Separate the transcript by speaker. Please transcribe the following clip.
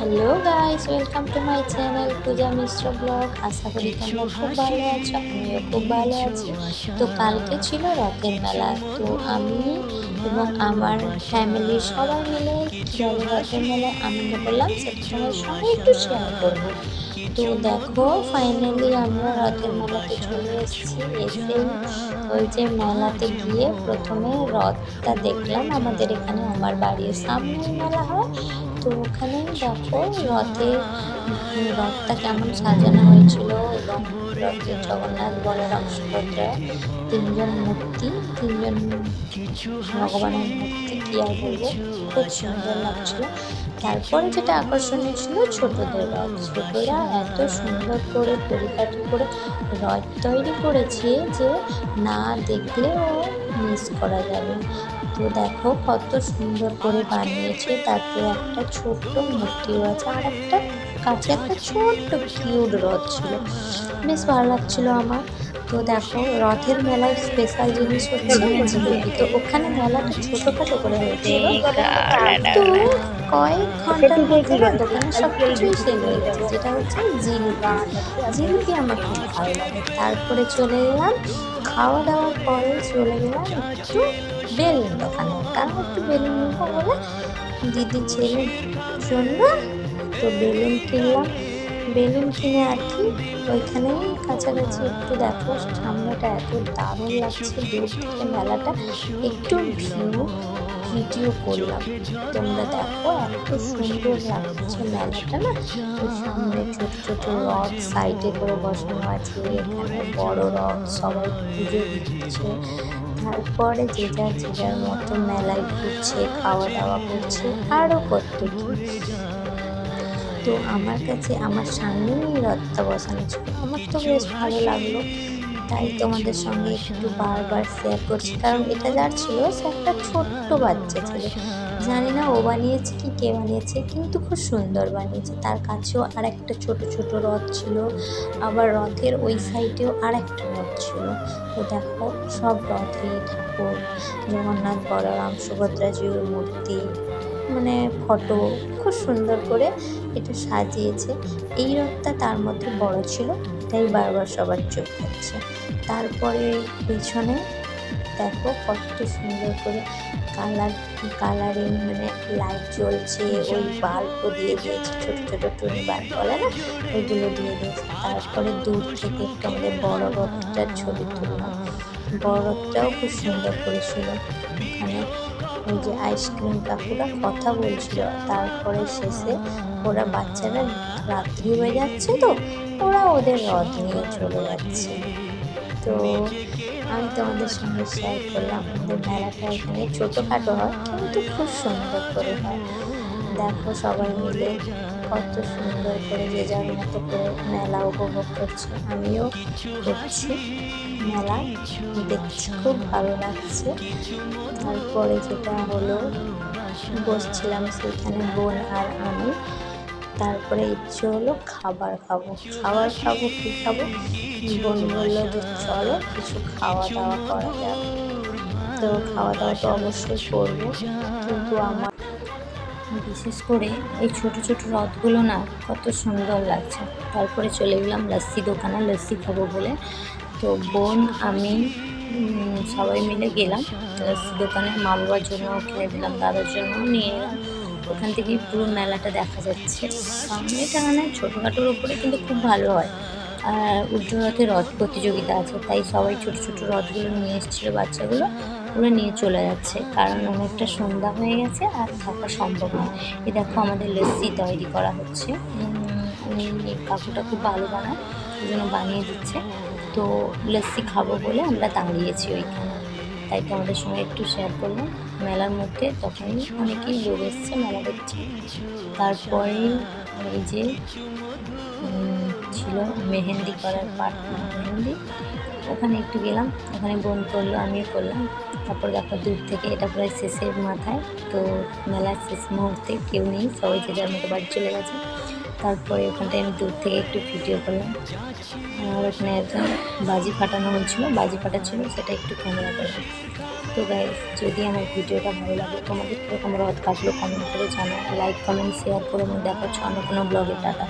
Speaker 1: Hello guys, welcome to my channel Puja Mishra blog. আশা করি তোমরা খুব ভালো আছো, আমিও খুব ভালো আছি। তো কালকে ছিল রথের মেলা, তো আমি এবং আমার ফ্যামিলির সবাই মিলে কীভাবে রথের মেলায়। আনন্দ করলাম সেটা তোমার সঙ্গে একটু শেয়ার করব। তো দেখো ফাইনালি আমরা রথের মেলাতে চলে এসেছি, এসে ওই যে মেলাতে গিয়ে প্রথমে রথটা দেখলাম। আমাদের এখানে আমার বাড়ির সামনে মেলা হয়। তো ওখানে দেখো রথে রথটা কেমন সাজানো হয়েছিল এবং রথে জগন্নাথ, বলরাম, সুভদ্রা তিনজন মূর্তি, তিনজন ভগবানের মূর্তি কি আর বলব? খুব সুন্দর লাগছিল। তারপরে যেটা আকর্ষণীয় ছিল ছোটদের রথ। ছোটরা এত সুন্দর করে পরিপাটি করে রথ তৈরি করেছে যে না দেখলেও মিস করা যাবে। তো দেখো কত সুন্দর করে বানিয়েছে। তারপরে একটা ছোট্ট মূর্তিও আছে আর একটা কাছে একটা ছোট্ট কিউট রথ ছিল। বেশ ভালো লাগছিল আমার। তো দেখো রথের মেলায় স্পেশাল জিনিস হচ্ছে তো ওখানে মেলাটা ছোটোখাটো করে হয়েছিল। তো কয়েক ঘণ্টার মধ্যে দোকানে সব কিছুই সেল হয়ে গেছে যেটা হচ্ছে জিলিপি জিলিপি আমার খুব ভালো লাগে। তারপরে চলে এলাম। খাওয়া দাওয়ার পরে চলে গেলাম একটু বেলুন দোকানে কারণ একটু বেলুন নেব বলে, দিদি ছেলের জন্য তো বেলুন কিনলাম। বেলুন কিনে আর কি ওইখানেই কাছাকাছি একটু দেখো, সামনেটা এত দারুণ লাগছে দূর থেকে মেলাটা। একটু ভিউ ভিডিও করলাম। তোমরা দেখো, এত সুন্দর লাগছে মেলাটা না। সামনে ছোট ছোট রথ সাইডে করে বসানো আছে, এখানে বড় রথ সবাই পুজো দিচ্ছে। তারপরে যে যার যে যার মতো মেলায় ঘুরছে খাওয়া দাওয়া করছে আরও কত তো আমার কাছে আমার সামনেই রথটা বসানো ছিল। আমার তো বেশ ভালো লাগল। তাই তোমাদের সঙ্গে একটু বারবার শেয়ার করছি। কারণ এটা যার ছিল, সে একটা ছোট্ট বাচ্চা ছিল। জানি না ও বানিয়েছে কি, কে বানিয়েছে, কিন্তু খুব সুন্দর বানিয়েছে। তার কাছেও আর একটা ছোট ছোট রথ ছিল। আবার রথের ওই সাইডেও আর একটা রথ ছিল। তো দেখো, সব রথে ঠাকুর, জগন্নাথ, বলরাম সুভদ্রাজির মূর্তি মানে ফটো খুব সুন্দর করে এটা সাজিয়েছে। এই রথটা তার মধ্যে বড় ছিল, তাই বারবার সবার চোখ যাচ্ছে তারপরে পিছনে দেখো কত সুন্দর করে কালার কালারিং মানে লাইট জ্বলছে ওই বাল্বও দিয়ে দিয়েছে ছোটো ছোটো টুনি বাল্ব বলে না? ওইগুলো দিয়ে দিয়েছে। তারপরে দূর থেকে একটু আমাদের বড় রথটার ছবি তুললাম। বড় রথটাও খুব সুন্দর করেছিল। ওখানে ওই যে আইসক্রিম কাকুরা কথা বলছিল। তারপরে শেষে ওরা বাচ্চারা রাত্রি হয়ে যাচ্ছে তো ওরা ওদের রথ নিয়ে চলে যাচ্ছে। তো আমি তোমাদের সঙ্গে শেয়ার করলাম, আমাদের মেলাটা এখানে ছোটোখাটো হয়, কিন্তু খুব সুন্দর করে হয়। দেখো সবাই মিলে কত সুন্দর করে যে যার মতো করে মেলা উপভোগ করছে। আমিও করছি মেলা, দেখছি, খুব ভালো লাগছে। তারপরে যেটা হলো, বসছিলাম সেখানে বোন আর আমি। তারপরে ইচ্ছে হলো খাবার খাব। খাবার খাব, কী খাব? বোন চলো, কিছু খাওয়া দাওয়া করা তো খাওয়া দাওয়া তো অবশ্যই করব, কিন্তু আমার বিশেষ করে এই ছোট ছোট রথগুলো না, কত সুন্দর লাগছে। তারপরে চলে গেলাম লস্যি দোকানে, লস্যি খাব বলে। তো বোন, আমি সবাই মিলে গেলাম। লস্যি দোকানে মা বাবার জন্য কিনে দিলাম, দাদার জন্য নিয়ে ওখান থেকেই পুরো মেলাটা দেখা যাচ্ছে। সামনে টাঙানো ছোটোখাটোর উপরে কিন্তু খুব ভালো হয়। আর উল্টো রথে প্রতিযোগিতা আছে, তাই সবাই ছোট ছোট রথগুলো নিয়ে এসেছিল বাচ্চাগুলো ওরা নিয়ে চলে যাচ্ছে। কারণ অনেকটা সন্ধ্যা হয়ে গেছে আর থাকা সম্ভব নয়। এ দেখো আমাদের লস্যি তৈরি করা হচ্ছে। উনি কাকুটা খুব ভালো বানায় ওই জন্য বানিয়ে দিচ্ছে। তো লস্যি খাব বলে আমরা দাঁড়িয়েছি ওইখানে। তাই তোমাদের সঙ্গে একটু শেয়ার করলাম। মেলার মধ্যে তখনই অনেকেই লোক এসছে, মেলা দেখছে। তারপরে এই যে ছিল মেহেন্দি করার পার্ট মেহেন্দি। ওখানে একটু গেলাম, ওখানে বোন করল, আমিও করলাম। তারপর দেখো দূর থেকে এটা প্রায় শেষের মাথায়, তো মেলার শেষ মুহূর্তে কেউ নেই, সবাই যে যার মতো বাড়ি চলে গেছে। তারপরে ওখানটায় আমি দূর থেকে একটু ভিডিও করলাম। আর ওখানে একজন বাজি ফাটানো হয়েছিল, বাজি ফাটাচ্ছিল, সেটা একটু ক্যামেরা করলাম
Speaker 2: তো গাইজ যদি আমার ভিডিওটা ভালো লাগে তোমাদের কীরকম রথ কাটলো কমেন্ট করে জানাও। লাইক কমেন্ট শেয়ার করে আমি দেখাচ্ছ অন্য কোনো ব্লগে টাটা।